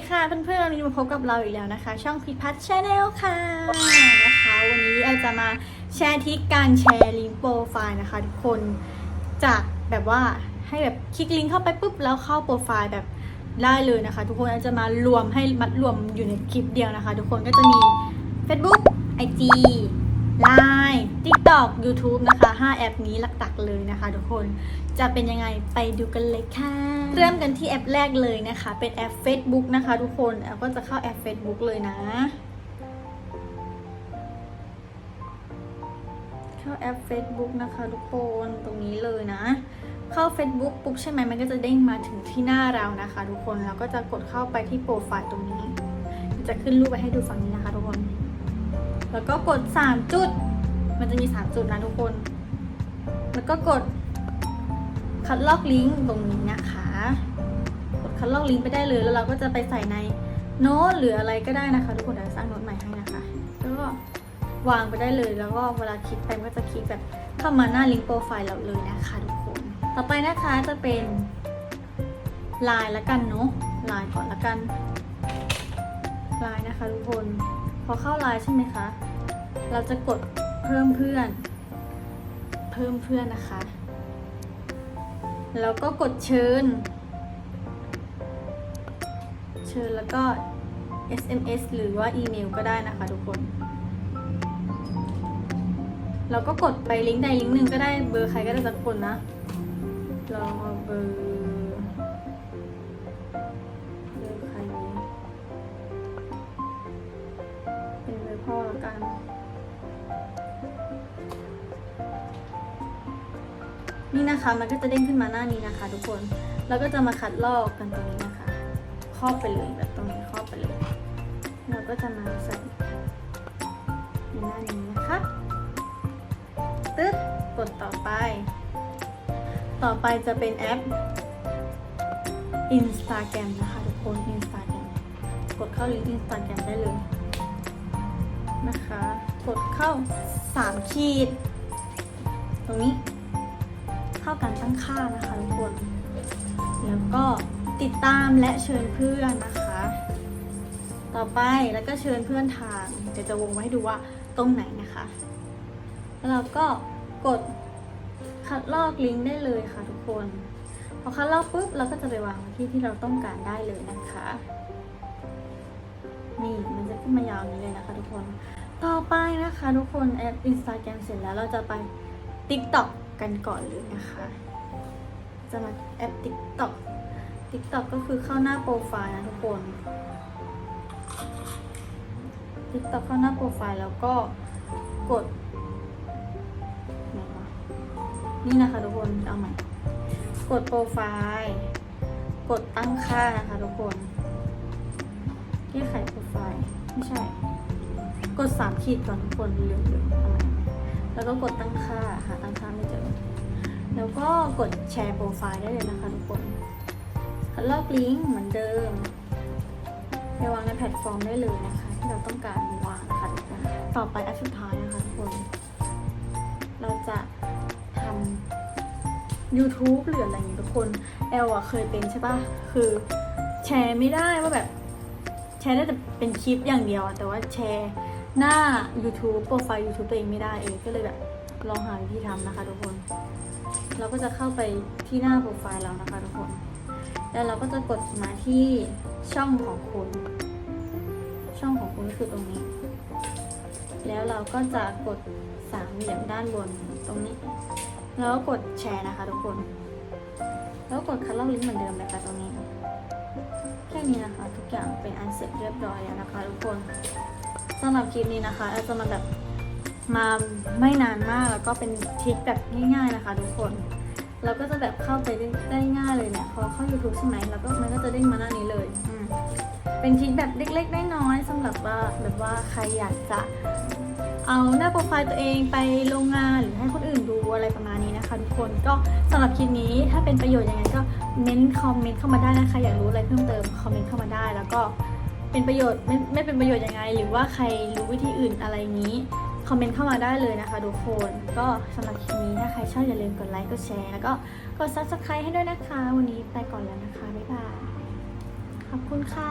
ดีค่ะเพื่อนๆวันนี้มาพบกับเราอีกแล้วนะคะ ช่องพิพัฒน์ชาแนลค่ะนะคะวันนี้เราจะมาแชร์ทริคการแชร์ลิงก์โปรไฟล์นะคะทุกคนจากแบบว่าให้แบบคลิกลิงก์เข้าไปปุ๊บแล้วเข้าโปรไฟล์แบบได้เลยนะคะ ทุกคนเราจะมารวมให้มัดรวมอยู่ในคลิปเดียวนะคะ ทุกคนก็จะมี Facebook IG Line TikTok YouTube นะคะ 5 แอปนี้หลักๆเลยนะคะทุกคนจะเป็นยังไงไปดูกันเลยค่ะ เริ่มกันที่แอปแรกเลยนะคะ เป็นแอป Facebook นะคะทุกคนแอปก็จะเข้าแอป Facebook เลยนะ เข้าแอป Facebook นะคะทุกคนตรงนี้เลยนะ เข้า Facebook ปุ๊บใช่ไหมมันก็จะเด้งมาถึงที่หน้าเรานะคะ ทุกคนเราก็จะกดเข้าไปที่โปรไฟล์ตรงนี้ จะขึ้นรูปไปให้ดูฝั่งนี้นะคะทุกคน แล้วก็กด 3 จุด มันจะมี 3 จุดนะทุกคน แล้วก็กดคัดลอกลิงก์ตรงนี้นะคะ กดคัดลอกลิงก์ไปได้เลย แล้วเราก็จะไปใส่ในโน้ตหรืออะไรก็ได้นะคะ ทุกคนเดี๋ยวสร้างโน้ตใหม่ให้นะคะ แล้วก็วางไปได้เลย แล้วก็เวลาคลิกไปมก็จะคลิกแบบเข้ามาหน้าลิงก์โปรไฟล์เราเลยนะคะทุกคน ต่อไปนะคะจะเป็นไลน์ละกันเนาะไลน์ก่อนละกันไลน์นะคะทุกคน อเข้าไลน์ใช่ไหมคะ เราจะกดเพิ่มเพื่อน เพิ่มเพื่อนนะคะ แล้วก็กดเชิญ เชิญแล้วก็ SMS หรือว่าอีเมลก็ได้นะคะทุกคนเราก็กดไปลิงก์ใดลิงก์หนึ่งก็ได้เบอร์ใครก็ได้สักคนนะลองเอาเบอร์ นี่นะคะมันก็จะเด้งขึ้นมาหน้านี้นะคะ ทุกคนแล้วก็จะมาคัดลอกกันตรงนี้นะคะครอบไปเลยแบบตรงนี้ครอบไปเลย เราก็จะมาใส่ในหน้านี้นะคะตึ๊ดกดต่อไป ต่อไปจะเป็นแอป Instagram นะคะทุกคน Instagram กดเข้าลิงก์ Instagram ได้เลยนะคะ กดเข้า 3 ขีด ติดตามและเชิญเพื่อนนะคะ ต่อไปแล้วก็เชิญเพื่อนทางเดี๋ยวจะวงไว้ให้ดูว่าตรงไหนนะคะ แล้วเราก็กดคัดลอกลิงก์ได้เลยค่ะทุกคน พอคัดลอกปุ๊บเราก็จะไปวางที่ที่เราต้องการได้เลยนะคะนี่มันจะขึ้นมายาวอย่างนี้เลยนะคะทุกคน ต่อไปนะคะทุกคนแอป Instagram เสร็จแล้วเราจะไป TikTok กันก่อนเลยนะคะ จะมาแอป TikTok TikTok ก็คือเข้าหน้าโปรไฟล์นะทุกคน TikTok เข้าหน้าโปรไฟล์แล้วก็กดนี่นะคะทุกคนเอาใหม่ กดโปรไฟล์ กดตั้งค่านะคะทุกคนแก้ไขโปรไฟล์ ไม่ใช่ กดสามขีดก่อนทุกคนเหลืองๆเอาใหม่แล้วก็กดตั้งค่าหาตั้งค่าไม่เจอ แล้วก็กดแชร์โปรไฟล์ได้เลยนะคะทุกคน คัดลอกลิงก์เหมือนเดิมไปวางในแพลตฟอร์มได้เลยนะคะ ที่เราต้องการวางนะคะทุกคนต่อไปอันสุดท้ายนะคะทุกคน เราจะทำ YouTube หรืออะไรอย่างนี้ทุกคนแอลอะเคยเป็นใช่ปะคือแชร์ไม่ได้ว่าแบบ แชร์ได้แต่เป็นคลิปอย่างเดียวอะแต่ว่าแชร์หน้า YouTube โปรไฟล์ YouTube ตัวเองไม่ได้เองก็เลยแบบลองหาวิธีทำนะคะทุกคน เราก็จะเข้าไปที่หน้าโปรไฟล์เรานะคะทุกคน แล้วเราก็จะกดมาที่ช่องของคุณ ช่องของคุณคือตรงนี้ แล้วเราก็จะกดสามเหลี่ยมด้านบนตรงนี้ แล้วก็กดแชร์นะคะทุกคน แล้วกดคัดลอกลิงก์เหมือนเดิมเลยค่ะตรงนี้ แค่นี้นะคะทุกอย่างเป็นอันเสร็จเรียบร้อยแล้วนะคะทุกคนสำหรับคลิปนี้นะคะเราจะมาแบบมาไม่นานมากแล้วก็เป็นทริคแบบง่าย ๆนะคะ ทุกคน เราก็จะแบบเข้าไปได้ไดง่ายเลยเนี่ย พอเข้า YouTube ใช่ไหมแล้วก็มันก็จะเด้งมาหน้านี้เลยอืเป็นทริคแบบเล็กๆน้อยๆสำหรับว่าแบบว่าใครอยากจะเอาหน้าโปรไฟล์ตัวเองไปลงงานหรือให้คนอื่นดูอะไรประมาณนี้นะคะทุกคนก็สำหรับคลิปนี้ถ้าเป็นประโยชน์ยังไงก็เม้นคอมเมนต์เข้ามาได้นะคะ อยากรู้อะไรเพิ่มเติมคอมเมนต์เข้ามาได้แล้วก็เป็นประโยชน์ไม่ไม่เป็นประโยชน์ยังไง หรือว่าใครรู้วิธีอื่นอะไรนี้ คอมเมนต์เข้ามาได้เลยนะคะทุกคน ก็สำหรับคลิปนี้ถ้าใครชอบอย่าลืมกดไลค์กดแชร์แล้วก็กด subscribe ให้ด้วยนะคะ วันนี้ไปก่อนแล้วนะคะ บ๊ายบาย ขอบคุณค่ะ